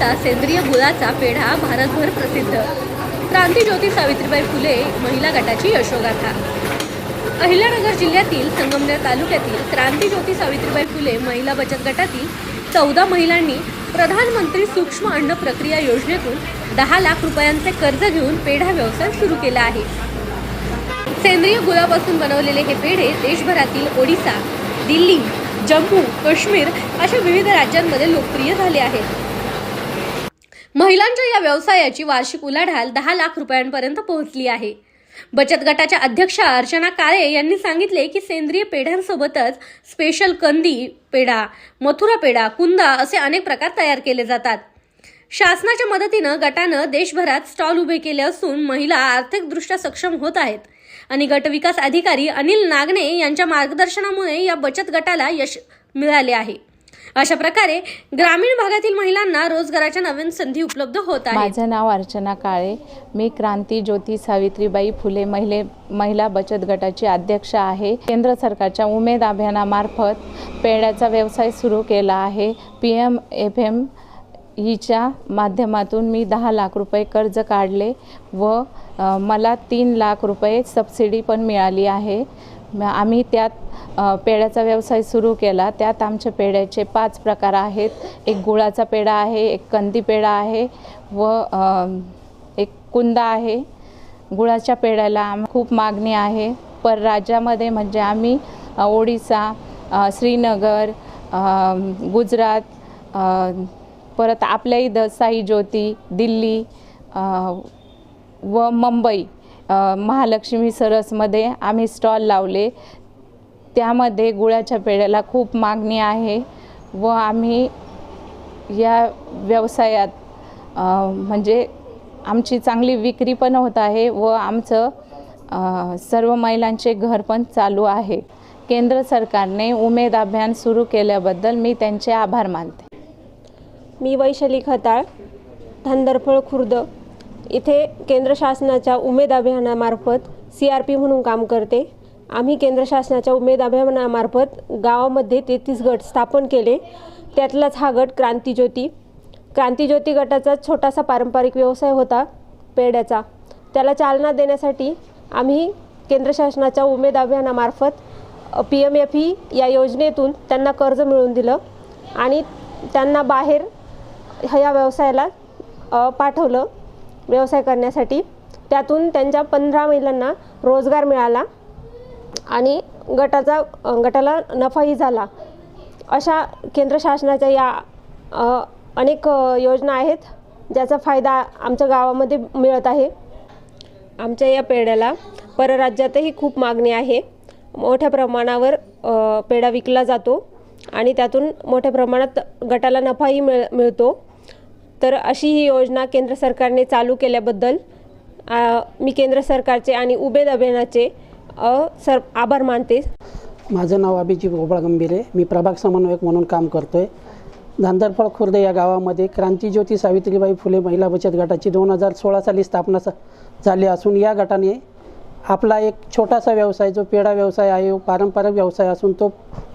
निर्माता सेंद्रिय गुळाचा पेढा भारतभर प्रसिद्ध. क्रांतीज्योती सावित्रीबाई फुले महिला गटाची यशोगाथा. अहिल्यानगर जिल्ह्यातील संगमनेर तालुक्यातील क्रांतीज्योती सावित्रीबाई फुले महिला बचत गटातील चौदा महिलांनी प्रधानमंत्री सूक्ष्म अन्न प्रक्रिया योजनेतून दहा लाख रुपयांचे कर्ज घेऊन पेढा व्यवसाय सुरू केला आहे. सेंद्रिय गुळापासून बनवलेले हे पेढे देशभरातील ओडिसा दिल्ली जम्मू काश्मीर अशा विविध राज्यांमध्ये लोकप्रिय झाले आहेत. महिलांच्या या व्यवसायाची वार्षिक उलाढाल दहा लाख रुपयांपर्यंत पोहोचली आहे. बचत गटाच्या अध्यक्षा अर्चना काळे यांनी सांगितले की सेंद्रिय पेढ्यांसोबतच स्पेशल कंदी पेढा मथुरा पेढा कुंदा असे अनेक प्रकार तयार केले जातात. शासनाच्या मदतीनं गटानं देशभरात स्टॉल उभे केले असून महिला आर्थिकदृष्ट्या सक्षम होत आहेत. आणि गटविकास अधिकारी अनिल नागणे यांच्या मार्गदर्शनामुळे या बचत गटाला यश मिळाले आहे. अशा प्रकारे ग्रामीण भागातील महिलांना रोजगाराच्या नवीन संधी उपलब्ध होत आहेत माझं नाव अर्चना काळे. मी क्रांती ज्योती सावित्रीबाई फुले महिले महिला बचत गटाची अध्यक्ष आहे. केंद्र सरकारच्या उमेद अभियानामार्फत पेड्याचा व्यवसाय सुरू केला आहे. पी एम एफ एम ईच्या माध्यमातून मी दहा लाख रुपये कर्ज काढले व मला तीन लाख रुपये सबसिडी पण मिळाली आहे. आम्ही त्यात पेड्याचा पेढ्याचा व्यवसाय सुरू केला. त्यात आमच्या पेढ्याचे पाच प्रकार आहेत. एक गुळाचा पेढा आहे एक कंदी पेढा आहे व एक कुंदा आहे. गुळाच्या पेढ्याला आम खूप मागणी आहे. परराज्यामध्ये म्हणजे आम्ही ओडिसा श्रीनगर गुजरात परत आपल्या इथं साई ज्योती दिल्ली व मुंबई महालक्ष्मी सरसमध्ये आम्ही स्टॉल लावले. त्यामध्ये गुळाच्या पेढ्याला खूप मागणी आहे व आम्ही या व्यवसायात म्हणजे आमची चांगली विक्री पण होत आहे व आमचं सर्व महिलांचे घर पण चालू आहे. केंद्र सरकारने उमेद अभियान सुरू केल्याबद्दल मी त्यांचे आभार मानते. मी वैशाली खताळ धंदरफळ खुर्द इथे केंद्र शासनाच्या उमेद अभियानामार्फत सी आर पी म्हणून काम करते. आम्ही केंद्र शासनाच्या उमेद अभियानामार्फत गावामध्ये तेहतीस गट स्थापन केले. त्यातलाच हा गट क्रांतीज्योती क्रांतीज्योती गटाचा छोटासा पारंपरिक व्यवसाय होता पेढ्याचा त्याला चालना देण्यासाठी आम्ही केंद्र शासनाच्या उमेद अभियानामार्फत पी एम एफ ई या योजनेतून त्यांना कर्ज मिळवून दिलं आणि त्यांना बाहेर ह्या व्यवसायाला पाठवलं. व्यवसाय करण्यासाठी. त्यातून त्यांच्या पंधरा महिलांना रोजगार मिळाला आणि गटाचा गटाला नफाही झाला. अशा केंद्र शासनाच्या या अनेक योजना आहेत ज्याचा फायदा आमच्या गावामध्ये मिळत आहे. आमच्या या पेढ्याला परराज्यातही खूप मागणी आहे. मोठ्या प्रमाणावर पेढा विकला जातो आणि त्यातून मोठ्या प्रमाणात गटाला नफाही मिळ मिळतो. तर अशी ही योजना केंद्र सरकारने चालू केल्याबद्दल मी केंद्र सरकारचे आणि उबेद अभियानाचे सर आभार मानते. माझं नाव अभिजित गोपाळ गंभीरे. मी प्रभाग समन्वयक म्हणून काम करतो आहे धांदरफळ खुर्द या गावामध्ये क्रांतीज्योती सावित्रीबाई फुले महिला बचत गटाची दोन हजार सोळा साली स्थापना झाली असून या गटाने आपला एक छोटासा व्यवसाय जो पेढा व्यवसाय आहे पारंपरिक व्यवसाय असून तो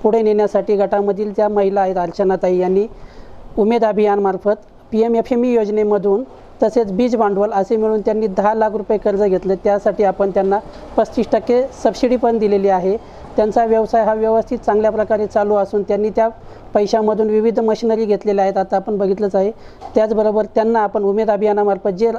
पुढे नेण्यासाठी गटामधील ज्या महिला आहेत अर्चनाताई यांनी Umed अभियानमार्फत P M F M E योजनेमधून तसेच बीज भांडवल असे मिळून त्यांनी दहा लाख रुपये कर्ज घेतले. त्यासाठी आपण त्यांना पस्तीस टक्के सबसिडी पण दिलेली आहे. त्यांचा व्यवसाय हा व्यवस्थित चांगल्या प्रकारे चालू असून त्यांनी त्या पैशामधून विविध मशिनरी घेतलेल्या आहेत. आता आपण बघितलंच आहे. त्याचबरोबर त्यांना आपण उमेद अभियानामार्फत जे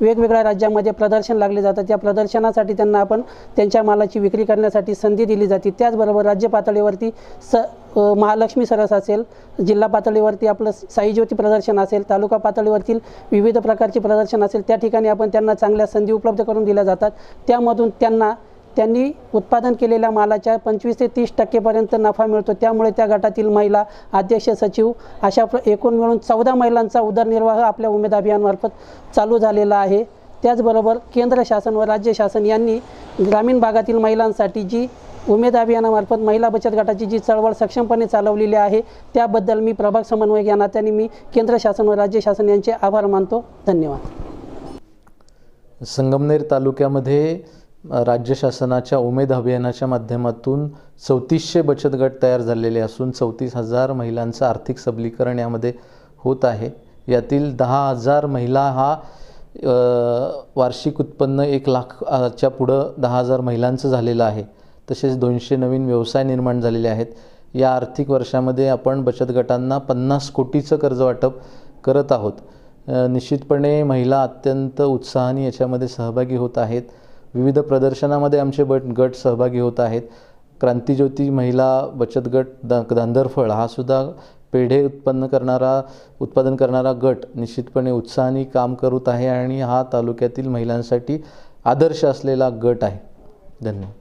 वेगवेगळ्या राज्यामध्ये प्रदर्शन लागले जातात. त्या प्रदर्शनासाठी त्यांना आपण त्यांच्या मालाची विक्री करण्यासाठी संधी दिली जाते. त्याचबरोबर राज्य पातळीवरती स महालक्ष्मी सरस असेल जिल्हा पातळीवरती आपलं साईज्योती प्रदर्शन असेल तालुका पातळीवरतील विविध प्रकारचे प्रदर्शन असेल त्या ठिकाणी आपण त्यांना चांगल्या संधी उपलब्ध करून दिल्या जातात. त्यामधून त्यांना त्यांनी उत्पादन केलेल्या मालाच्या पंचवीस ते तीस टक्केपर्यंत नफा मिळतो. त्यामुळे त्या गटातील महिला अध्यक्ष सचिव अशा प्र एकूण मिळून चौदा महिलांचा उदरनिर्वाह आपल्या उमेद अभियानमार्फत चालू झालेला आहे. त्याचबरोबर केंद्र शासन व राज्य शासन यांनी ग्रामीण भागातील महिलांसाठी जी उमेद अभियानामार्फत महिला बचत गटाची जी चळवळ सक्षमपणे चालवलेली आहे त्याबद्दल मी प्रभाग समन्वयक या नात्याने मी केंद्र शासन व राज्य शासन यांचे आभार मानतो. धन्यवाद. संगमनेर तालुक्यामध्ये राज्य शासनाच्या उमेद अभियानाच्या माध्यमातून चौतीसशे बचत गट तयार झालेले असून चौतीस हजार महिलांचं आर्थिक सबलीकरण यामध्ये होत आहे. यातील दहा हजार महिला हा वार्षिक उत्पन्न एक लाखच्या पुढं दहा हजार महिलांचं झालेलं आहे. तसेच दोनशे नवीन व्यवसाय निर्माण झालेले आहेत. या आर्थिक वर्षामध्ये आपण बचत गटांना पन्नास कोटीचं कर्ज वाटप करत आहोत. निश्चितपणे महिला अत्यंत उत्साहाने याच्यामध्ये सहभागी होत आहेत. विविध प्रदर्शनामध्ये आमचे बट गट सहभागी होत आहेत. क्रांतिज्योती महिला बचत गट द धांदरफळ हा सुद्धा पेढे उत्पन्न करणारा उत्पादन करणारा गट निश्चितपणे उत्साहाने काम करत आहे आणि हा तालुक्यातील महिलांसाठी आदर्श असलेला गट आहे. धन्यवाद.